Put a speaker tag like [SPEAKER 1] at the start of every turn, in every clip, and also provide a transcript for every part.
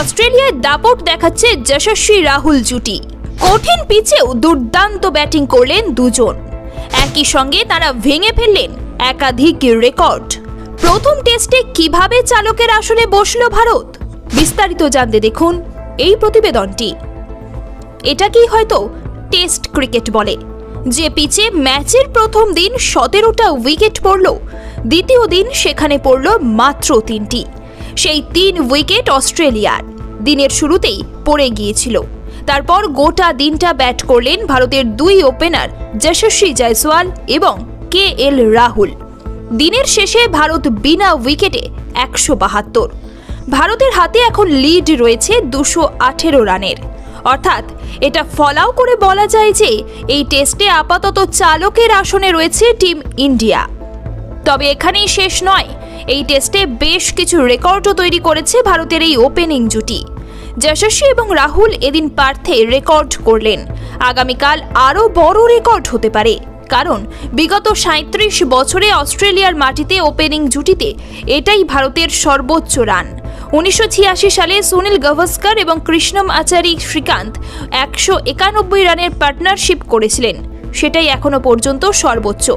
[SPEAKER 1] অস্ট্রেলিয়ায় দাপট দেখাচ্ছে যশস্বী রাহুল জুটি। কঠিন পিচেও দুর্দান্ত ব্যাটিং করলেন দুজন। একই সঙ্গে তারা ভেঙে ফেললেন একাধিক রেকর্ড। প্রথম টেস্টে কীভাবে চালকের আসনে বসল ভারত? বিস্তারিত জানতে দেখুন এই প্রতিবেদনটি। এটাকেই হয়তো টেস্ট ক্রিকেট বলে? যে পিচে ম্যাচের প্রথম দিন সতেরোটা উইকেট পড়ল, দ্বিতীয় দিন সেখানে পড়ল মাত্র তিনটি। সেই তিন উইকেট অস্ট্রেলিয়ার। দিনের শুরুতেই পড়ে গিয়েছিল। তারপর গোটা দিনটা ব্যাট করলেন ভারতের দুই ওপেনার যশস্বী জয়সওয়াল এবং কে এল রাহুল। দিনের শেষে ভারত বিনা উইকেটে একশো বাহাত্তর। ভারতের হাতে এখন লিড রয়েছে দুশো আঠেরো রানের। অর্থাৎ এটা ফলাও করে বলা যায় যে এই টেস্টে আপাতত চালকের আসনে রয়েছে টিম ইন্ডিয়া। তবে এখানেই শেষ নয় এই টেস্টে বেশ কিছু রেকর্ডও তৈরি করেছে ভারতের এই ওপেনিং জুটি। যশস্বী এবং রাহুল এদিন পার্থে রেকর্ড করলেন। আগামীকাল আরও বড় রেকর্ড হতে পারে। কারণ, বিগত সাঁত্রিশ বছরে অস্ট্রেলিয়ার মাটিতে ওপেনিং জুটিতে এটাই ভারতের সর্বোচ্চ রান। উনিশশো ছিয়াশি সালে সুনীল গাভাস্কর এবং কৃষ্ণম আচারি শ্রীকান্ত একশো একানব্বই রানের পার্টনারশিপ করেছিলেন। সেটাই এখনও পর্যন্ত সর্বোচ্চ।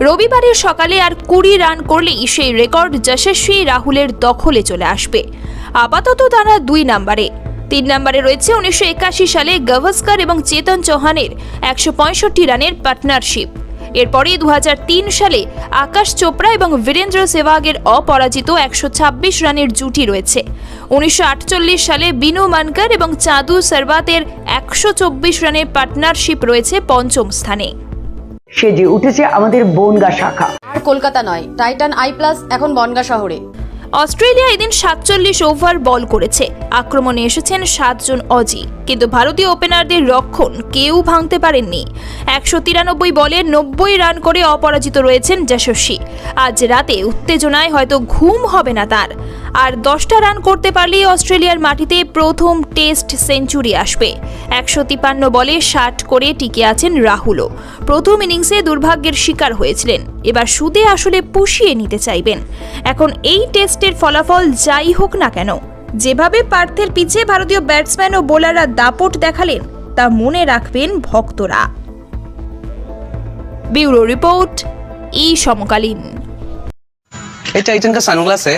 [SPEAKER 1] রবিবারের সকালে আর কুড়ি রান করলেই সেই রেকর্ড যশস্বী রাহুলের দখলে চলে আসবে। আপাতত তারা দুই নম্বরে। তিন নম্বরে রয়েছে উনিশশো একাশি সালে গাভাস্কর এবং চেতন চৌহানের একশো পঁয়ষট্টি রানের পার্টনারশিপ। এরপরে দু হাজার তিন সালে আকাশ চোপড়া এবং বীরেন্দ্র সেভাগের অপরাজিত একশো ছাব্বিশ রানের জুটি রয়েছে। উনিশশো আটচল্লিশ সালে বিনু মানকার এবং চাঁদু সরবাতের একশো চব্বিশ রানের পার্টনারশিপ রয়েছে পঞ্চম স্থানে।
[SPEAKER 2] সেজে উঠেছে আমাদের বনগা শাখা।
[SPEAKER 3] আর কলকাতা নয় টাইটান আই প্লাস এখন বনগা শহরে।
[SPEAKER 1] অস্ট্রেলিয়া এদিন সাতচল্লিশ ওভার বল করেছে। আক্রমণে এসেছেন সাতজন অজি কিন্তু ভারতীয় ওপেনারদের রক্ষণ কেউ ভাঙতে পারেননি। একশো তিরানব্বই বলে নব্বই রান করে অপরাজিত রয়েছেন যশস্বী। আজ রাতে উত্তেজনায় হয়তো ঘুম হবে না তার। আর দশটা রান করতে পারলেই অস্ট্রেলিয়ার মাটিতে প্রথম টেস্ট সেঞ্চুরি আসবে একশো তিপান্ন বলে ষাট করে টিকে আছেন রাহুলও প্রথম ইনিংসে দুর্ভাগ্যের শিকার হয়েছিলেন এবার সুদে আসলে পুষিয়ে নিতে চাইবেন এখন এই টেস্টের ফলাফল যাই হোক না কেন যেভাবে পার্থের পিছে ভারতীয় ব্যাটসম্যান ও বোলাররা দাপট দেখালেন তা মনে রাখবেন ভক্তরা ব্যুরো রিপোর্ট ই সমকালীন
[SPEAKER 4] ये टाइटन का सनग्लास है